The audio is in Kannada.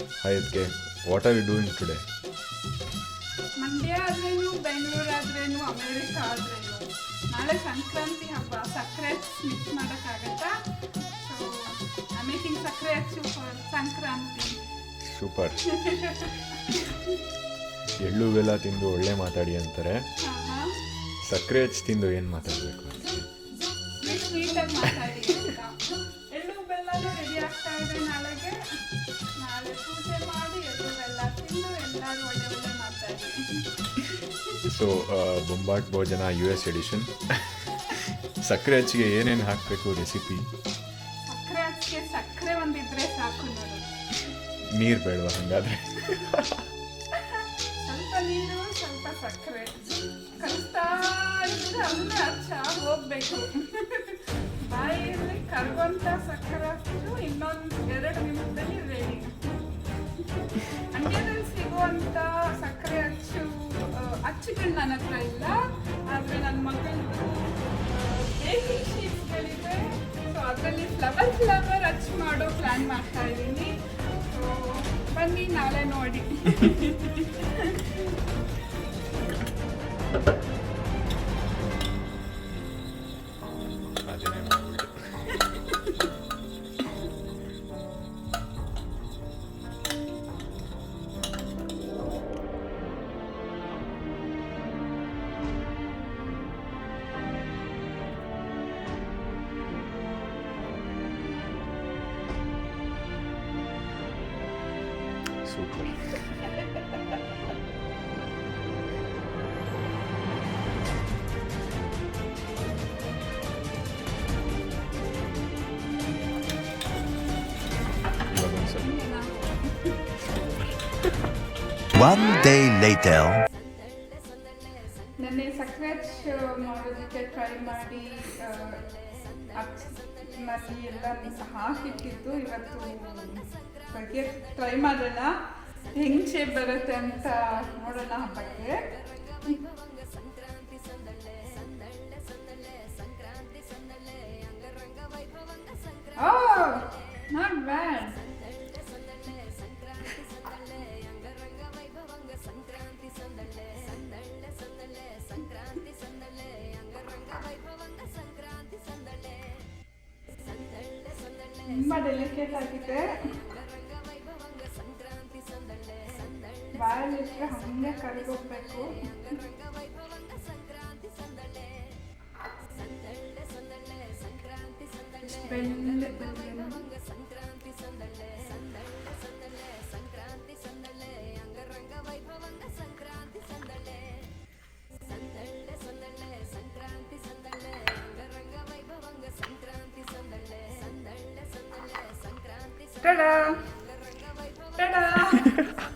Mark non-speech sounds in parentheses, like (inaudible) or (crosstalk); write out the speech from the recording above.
Hi K what are you doing today Mandya ಆದ್ರೇನು ಬೆಂಗಳೂರು ಆದ್ರೇನು ಅಮೇರಿಕ ಆದ್ರೇನು ನಾಳೆ ಸಂಕ್ರಾಂತಿ ಹಬ್ಬ ಸಕ್ಕರೆ ಮಿಕ್ಸ್ ಮಾಡೋಕ್ಕಾಗತ್ತಾ ಸೊ ಐ ಮೇಕಿಂಗ್ ಸಕ್ಕರೆ ಸೂಪರ್ ಸಂಕ್ರಾಂತಿ ಸೂಪರ್ ಎಳ್ಳು ಬೆಲ್ಲ ತಿಂದು ಒಳ್ಳೆ ಮಾತಾಡಿ ಅಂತಾರೆ ಸಕ್ಕರೆ ಹಚ್ಚಿ ತಿಂದು ಏನು ಮಾತಾಡಬೇಕು ಅಂತ ಸೊ ಬೊಂಬಾಟ್ ಭೋಜನ ಯು ಎಸ್ ಎಡಿಷನ್ ಸಕ್ಕರೆ ಹಚ್ಚಿಗೆ ಏನೇನು ಹಾಕಬೇಕು ರೆಸಿಪಿ ಸಕ್ಕರೆ ಹಚ್ಚಿಗೆ ಸಕ್ಕರೆ ಒಂದಿದ್ರೆ ಸಾಕು ನೀರು ಬೇಡವಾ ಹಂಗಾದ್ರೆ? ಸ್ವಲ್ಪ ನೀರು ಸ್ವಲ್ಪ ಸಕ್ಕರೆ. ಕಲಿಸ್ತಾ ಇದ್ರೆ ಅಲ್ಲೇ ಹಚ್ಚ ಹೋಗ್ಬೇಕು. ಬಾಯಲ್ಲಿ ಕರಗುವಂತ ಸಕ್ಕರೆ ಅಷ್ಟು ಇನ್ನೊಂದು ಎರಡು ನಿಮಿಷದಲ್ಲಿ ಅಚ್ಚುಗಳು ನನ್ನ ಹತ್ರ ಇಲ್ಲ, ಆದರೆ ನನ್ನ ಮಗಳದು ಬೇಕಿಂಗ್ ಶೀಟ್ಸ್ಗಳಿದೆ ಸೊ ಅದರಲ್ಲಿ ಫ್ಲವರ್ ಫ್ಲವರ್ ಹಚ್ ಮಾಡೋ ಪ್ಲ್ಯಾನ್ ಮಾಡ್ತಾ ಇದ್ದೀನಿ. ಸೊ ಬನ್ನಿ, ನಾಳೆ ನೋಡಿ. (laughs) ಸೂಪರ್ ಇವಾಗ ಒಂದ್ಸಲ One day later. ನೆನ್ನೆ ಸಕ್ಕರೆ ಅಚ್ಚು ಮಾಡೋದಕ್ಕೆ ಟ್ರೈ ಮಾಡಿ ಅಚ್ಚಲ್ಲಿ ಎಲ್ಲ ಹಾಕಿಟ್ಟಿದ್ದು ಇವತ್ತು ಬಗ್ಗೆ ಟ್ರೈ ಮಾಡೋಣ. ಹೆಂಗೆ ಶೇಪ್ ಬರುತ್ತೆ ಅಂತ ನೋಡೋಣ ಹಬ್ಬಕ್ಕೆ. ತುಂಬ ಡೆಲಿಕೇಟ್ ಆಗಿದೆ ಬಾಯಲ್ಲಿಟ್ಟರೆ ಹಂಗೆ ಸಂದಳೆ ಬೆಳ್ಳಿ. Ta-da! Ta-da!